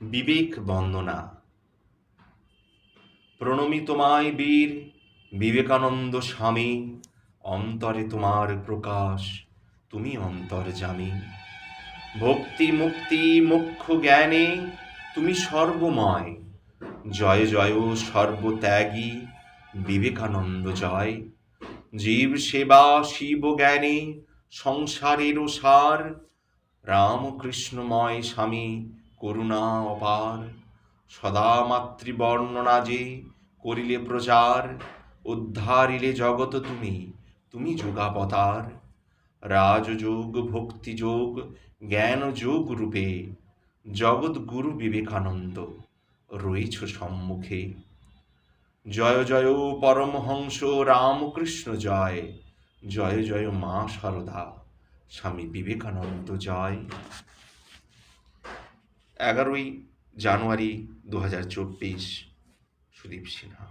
বিবেক বন্দনা। প্রণমি তোমায় বীর, বিবেকানন্দ স্বামী, অন্তরে তোমার প্রকাশ, তুমি অন্তর্জামী ভক্তি মুক্তি মোক্ষ জ্ঞানে, তুমি সর্বময়। জয় জয় সর্বত্যাগী, বিবেকানন্দ জয়। জীব সেবা শিব জ্ঞানে, সংসারেরও সার, রামকৃষ্ণময় স্বামী করুণা অপার, সদা মাতৃবর্ণনা যে করিলে প্রচার, উদ্ধারিলে জগত তুমি তুমি যুগাবতার। রাজযোগ, ভক্তিযোগ, জ্ঞানযোগ রূপে জগৎগুরু বিবেকানন্দ রয়েছ সম্মুখে। জয় জয় পরমহংস রামকৃষ্ণ জয় জয় জয় মা সারদা, স্বামী বিবেকানন্দ জয়। এগারোই জানুয়ারি দু হাজার চব্বিশ সুদীপ সিনহা।